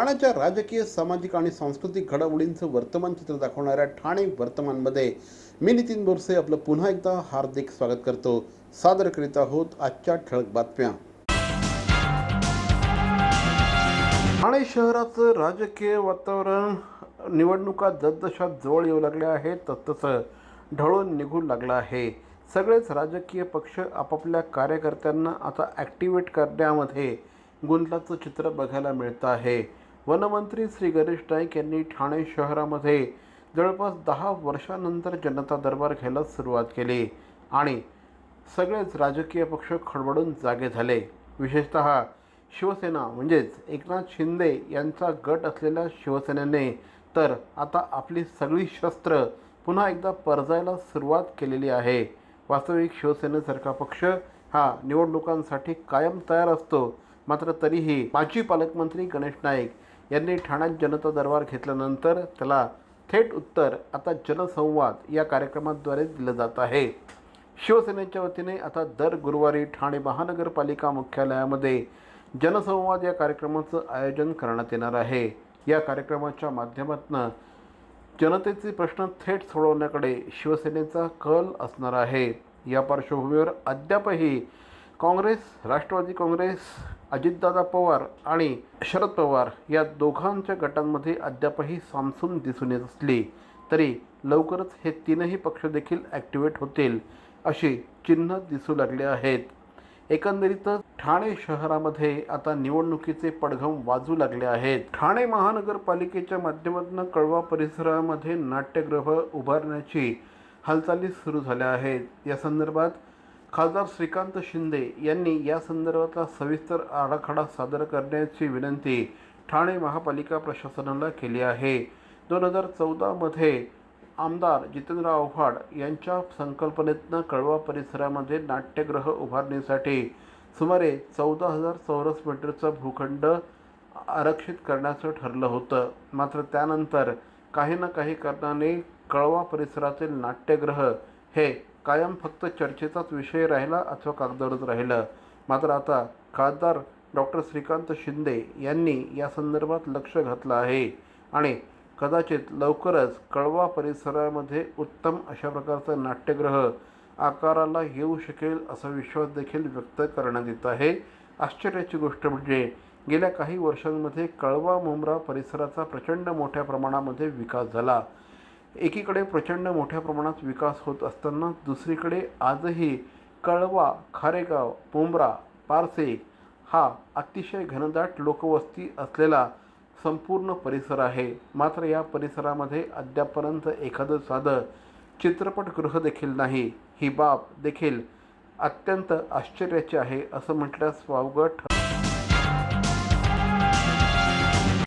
ठाण्याच्या राजकीय सामाजिक आणि सांस्कृतिक घडामोडींचं वर्तमान चित्र दाखवणाऱ्या ठाणे वर्तमानमध्ये मी नितीन बोरसे आपलं पुन्हा एकदा हार्दिक स्वागत करतो. सादर करीत आहोत आजच्या ठळक बातम्या. ठाणे शहराचं राजकीय वातावरण निवडणुका जसजशा जवळ येऊ लागल्या आहेत तसतसं ढळून निघू लागलं आहे. सगळेच राजकीय पक्ष आपापल्या कार्यकर्त्यांना आता ॲक्टिवेट करण्यामध्ये गुंतल्याचं चित्र बघायला मिळतं आहे. वनमंत्री श्री गणेश नाईक यांनी ठाणे शहरामध्ये जवळपास दहा वर्षानंतर जनता दरबार घ्यायला सुरुवात केली आणि सगळेच राजकीय पक्ष खडबडून जागे झाले. विशेषतः शिवसेना म्हणजेच एकनाथ शिंदे यांचा गट असलेल्या शिवसेनेने तर आता आपली सगळी शस्त्र पुन्हा एकदा परजायला सुरुवात केलेली आहे. वास्तविक शिवसेनेसारखा पक्ष हा निवडणुकांसाठी कायम तयार असतो. मात्र तरीही माजी पालकमंत्री गणेश नाईक यांनी ठाण्यात जनता दरबार घेतल्यानंतर त्याला थेट उत्तर आता जनसंवाद या कार्यक्रमाद्वारे दिलं जात आहे. शिवसेनेच्या वतीने आता दर गुरुवारी ठाणे महानगरपालिका मुख्यालयामध्ये जनसंवाद या कार्यक्रमाचं आयोजन करण्यात येणार आहे. या कार्यक्रमाच्या माध्यमातून जनतेचे प्रश्न थेट सोडवण्याकडे शिवसेनेचा कल असणार आहे. या पार्श्वभूमीवर अद्यापही काँग्रेस राष्ट्रवादी काँग्रेस अजितदादा पवार आणि शरद पवार या दोघांच्या गटांमध्ये अद्यापही सामसून दिसून येत असली तरी लवकरच हे तीनही पक्ष देखील ॲक्टिवेट होतील अशी चिन्ह दिसू लागले आहेत. एकंदरीतच ठाणे शहरामध्ये आता निवडणुकीचे पडघम वाजू लागले आहेत. ठाणे महानगरपालिकेच्या माध्यमातून कळवा परिसरामध्ये नाट्यगृह उभारण्याची हालचाली सुरू झाल्या आहेत. या संदर्भात खासदार श्रीकांत शिंदे यांनी या संदर्भातला सविस्तर आराखडा सादर करण्याची विनंती ठाणे महापालिका प्रशासनाला केली आहे. दोन हजार चौदामध्ये आमदार जितेंद्र आव्हाड यांच्या संकल्पनेतनं कळवा परिसरामध्ये नाट्यगृह उभारणीसाठी सुमारे चौदा हजार चौरस मीटरचा भूखंड आरक्षित करण्याचं ठरलं होतं. मात्र त्यानंतर काही ना काही कारणाने कळवा परिसरातील नाट्यगृह हे कायम फक्त चर्चेचाच विषय राहिला अथवा कागदावरच राहिलं. मात्र आता खासदार डॉक्टर श्रीकांत शिंदे यांनी या संदर्भात लक्ष घातलं आहे आणि कदाचित लवकरच कळवा परिसरामध्ये उत्तम अशा प्रकारचं नाट्यग्रह आकाराला येऊ शकेल असा विश्वास देखील व्यक्त करण्यात येत आहे. आश्चर्याची गोष्ट म्हणजे गेल्या काही वर्षांमध्ये कळवा मुंब्रा परिसराचा प्रचंड मोठ्या प्रमाणामध्ये विकास झाला. एकीकडे प्रचंड मोठ्या प्रमाणात विकास होत असताना दुसरीकडे आजही कळवा खारेगाव पोंबरा पारसे हा अतिशय घनदाट लोकवस्ती असलेला संपूर्ण परिसर आहे. मात्र या परिसरामध्ये अद्यापर्यंत एखादं साधं चित्रपटगृह देखील नाही. ही बाब देखील अत्यंत आश्चर्याची आहे असं म्हटल्यास वावगं ठर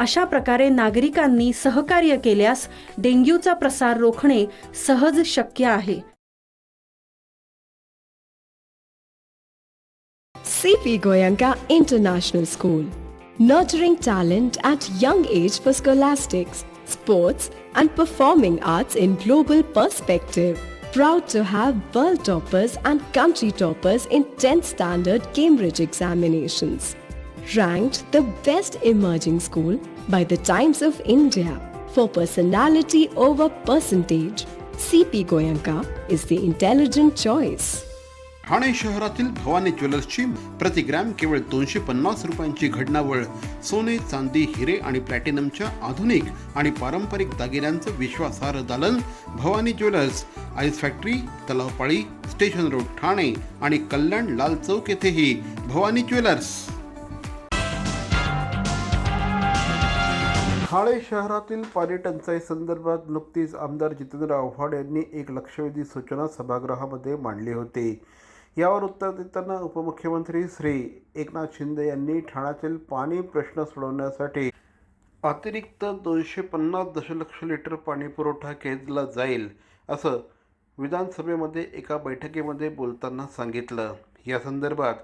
अशा प्रकारे नागरिकांनी सहकार्य केल्यास डेंग्यूचा प्रसार रोखणे सहज शक्य आहे. CP Goenka international school nurturing talent at young age for scholastics sports and performing arts in global perspective proud to have world toppers and country toppers in tenth standard Cambridge examinations ranked the best emerging school by the Times of India for personality over percentage. CP Goyanka is the intelligent choice. Thane शहरातील भवानी ज्वेलर्सची प्रति gram केवळ दोनशे पन्नास रुपयांची घडणावळ सोने चांदी हिरे आणि प्लॅटिनमच्या आधुनिक आणि पारंपरिक दागिन्यांचं विश्वासार्ह दालन Bhavani jewellers ice factory Talavpali station road Thane आणि कल्याण लाल चौक येथेही भवानी ज्वेलर्स ठाणे शहरातील पाणी टंचाई संदर्भात नुकतीच आमदार जितेंद्र आव्हाड यांनी एक लक्षवेधी सूचना सभागृहामध्ये मांडली होती. यावर उत्तर देताना उपमुख्यमंत्री श्री एकनाथ शिंदे यांनी ठाण्यातील पाणी प्रश्न सोडवण्यासाठी अतिरिक्त दोनशे पन्नास दशलक्ष लिटर पाणी पुरवठा केला जाईल असं विधानसभेमध्ये एका बैठकीमध्ये बोलताना सांगितलं. या संदर्भात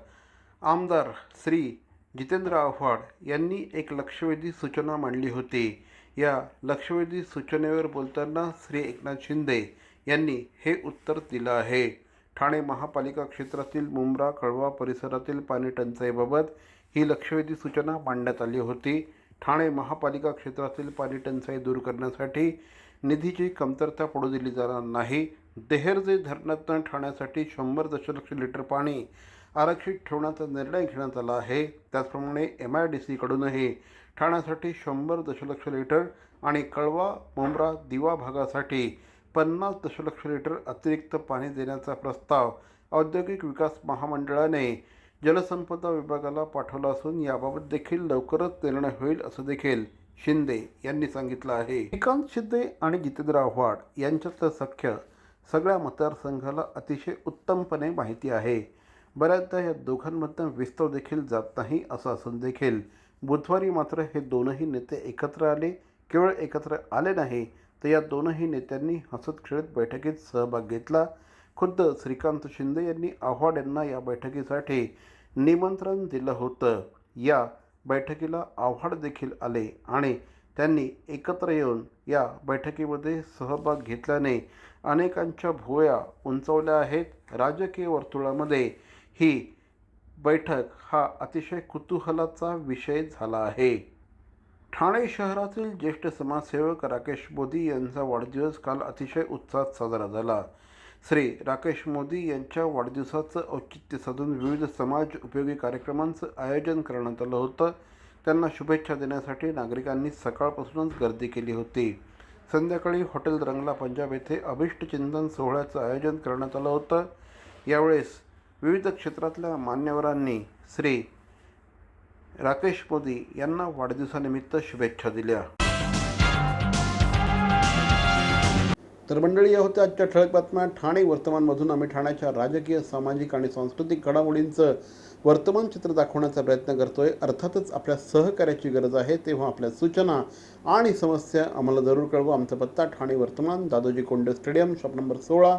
आमदार श्री जितेंद्र आव्हाड यांनी एक लक्षवेधी सूचना मांडली होती. या लक्षवेधी सूचनेवर बोलताना श्री एकनाथ शिंदे यांनी हे उत्तर दिलं आहे. ठाणे महापालिका क्षेत्रातील मुंब्रा कळवा परिसरातील पाणी टंचाईबाबत ही लक्षवेधी सूचना मांडण्यात आली होती. ठाणे महापालिका क्षेत्रातील पाणी टंचाई दूर करण्यासाठी निधीची कमतरता पडू दिली जाणार नाही. देहरजे धरणातून ठाण्यासाठी शंभर दशलक्ष लिटर पाणी आरक्षित ठेवण्याचा निर्णय घेण्यात आला आहे. त्याचप्रमाणे एम आय डी सीकडूनही ठाण्यासाठी शंभर दशलक्ष लिटर आणि कळवा मुंब्रा दिवा भागासाठी पन्नास दशलक्ष लिटर अतिरिक्त पाणी देण्याचा प्रस्ताव औद्योगिक विकास महामंडळाने जलसंपदा विभागाला पाठवला असून याबाबत देखील लवकरच निर्णय होईल असं देखील शिंदे यांनी सांगितलं आहे. श्रीकांत शिंदे आणि जितेंद्र आव्हाड यांच्यातलं सख्य सगळ्या मतदारसंघाला अतिशय उत्तमपणे माहिती आहे. बऱ्याचदा या दोघांमधनं विस्तव देखील जात नाही असं असून देखील बुधवारी मात्र हे दोनही नेते एकत्र आले. केवळ एकत्र आले नाही तर या दोनही नेत्यांनी हसत खेळत बैठकीत सहभाग घेतला. खुद्द श्रीकांत शिंदे यांनी आव्हाड यांना या बैठकीसाठी निमंत्रण दिलं होतं. या बैठकीला आव्हाड देखील आले आणि त्यांनी एकत्र येऊन या बैठकीमध्ये सहभाग घेतल्याने अनेकांच्या भुवया उंचावल्या आहेत. राजकीय वर्तुळामध्ये ही बैठक हा अतिशय कुतूहलाचा विषय झाला आहे. ठाणे शहरातील ज्येष्ठ समाजसेवक राकेश मोदी यांचा वाढदिवस काल अतिशय उत्साहात साजरा झाला. श्री राकेश मोदी यांच्या वाढदिवसाचं औचित्य साधून विविध समाज उपयोगी कार्यक्रमांचं आयोजन करण्यात आलं होतं. त्यांना शुभेच्छा देण्यासाठी नागरिकांनी सकाळपासूनच गर्दी केली होती. संध्याकाळी हॉटेल रंगला पंजाब येथे अभिष्टचिंतन सोहळ्याचं आयोजन करण्यात आलं होतं. यावेळेस विविध क्षेत्रातल्या मान्यवरांनी श्री राकेश मोदी यांना वाढदिवसानिमित्त शुभेच्छा दिल्या. तर मंडळी या होत्या आजच्या ठळक बातम्या. ठाणे वर्तमानमधून आम्ही ठाण्याच्या राजकीय सामाजिक आणि सांस्कृतिक घडामोडींचं वर्तमान चित्र दाखवण्याचा प्रयत्न करतोय. अर्थातच आपल्या सहकार्याची गरज आहे तेव्हा आपल्या सूचना आणि समस्या आम्हाला जरूर कळवा. आमचा पत्ता ठाणे वर्तमान Dadoji Konde stadium shop number सोळा